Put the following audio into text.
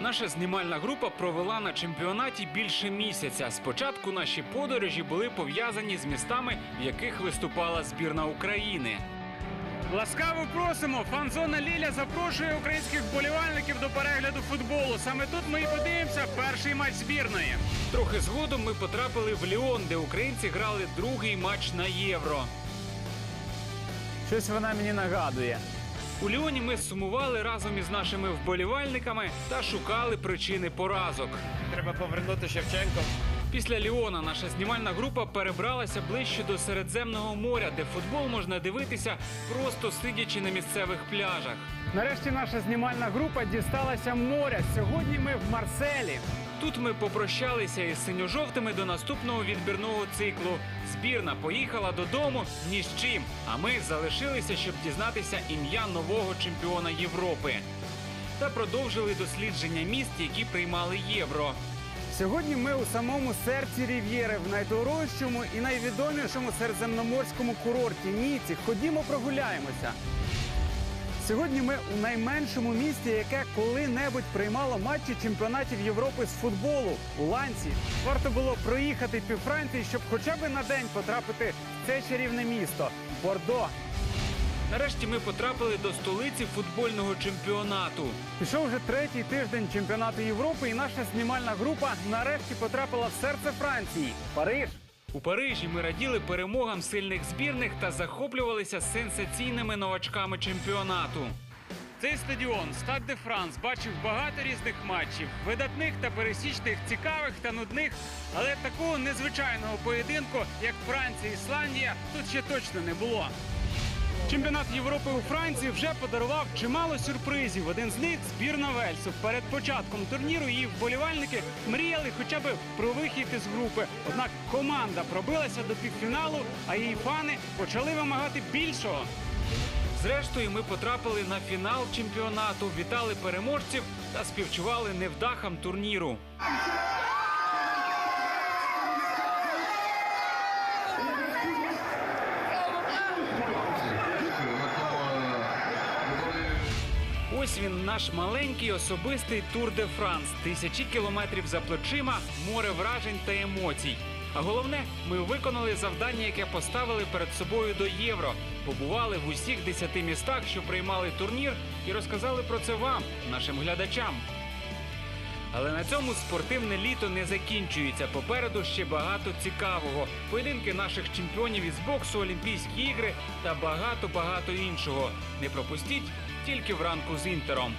Наша знімальна група провела на чемпіонаті більше місяця. Спочатку наші подорожі були пов'язані з містами, в яких виступала збірна України. Ласкаво просимо! Фанзона Ліля запрошує українських вболівальників до перегляду футболу. Саме тут ми і подивимося перший матч збірної. Трохи згодом ми потрапили в Ліон, де українці грали другий матч на євро. Щось вона мені нагадує. У Ліоні ми сумували разом із нашими вболівальниками та шукали причини поразок. Треба повернути Шевченко. Після Ліона наша знімальна група перебралася ближче до Середземного моря, де футбол можна дивитися просто сидячи на місцевих пляжах. Нарешті наша знімальна група дісталася моря. Сьогодні ми в Марселі. Тут ми попрощалися із синьо-жовтими до наступного відбірного циклу. Збірна поїхала додому ні з чим. А ми залишилися, щоб дізнатися ім'я нового чемпіона Європи. Та продовжили дослідження міст, які приймали євро. Сьогодні ми у самому серці Рів'єри, в найдорожчому і найвідомішому середземноморському курорті Ніці. Ходімо прогуляємося. Сьогодні ми у найменшому місті, яке коли-небудь приймало матчі чемпіонатів Європи з футболу у Ланці. Варто було проїхати пів Франції, щоб хоча б на день потрапити в це чарівне місто Бордо. Нарешті ми потрапили до столиці футбольного чемпіонату. Пішов вже третій тиждень чемпіонату Європи, і наша знімальна група нарешті потрапила в серце Франції Париж. У Парижі ми раділи перемогам сильних збірних та захоплювалися сенсаційними новачками чемпіонату. Цей стадіон Стад де Франс бачив багато різних матчів, видатних та пересічних, цікавих та нудних, але такого незвичайного поєдинку, як Франція Ісландія, тут ще точно не було. Чемпіонат Європи у Франції вже подарував чимало сюрпризів. Один з них збірна Вельсу. Перед початком турніру її вболівальники мріяли хоча б про вихід із групи. Однак команда пробилася до півфіналу, а її фани почали вимагати більшого. Зрештою, ми потрапили на фінал чемпіонату, вітали переможців та співчували невдахам турніру. Ось він, наш маленький особистий тур де Франс. Тисячі кілометрів за плечима, море вражень та емоцій. А головне, ми виконали завдання, яке поставили перед собою до євро. Побували в усіх десяти містах, що приймали турнір, і розказали про це вам, нашим глядачам. Але на цьому спортивне літо не закінчується. Попереду ще багато цікавого. Поєдинки наших чемпіонів із боксу, Олімпійські ігри та багато багато іншого. Не пропустіть тільки вранку з інтером.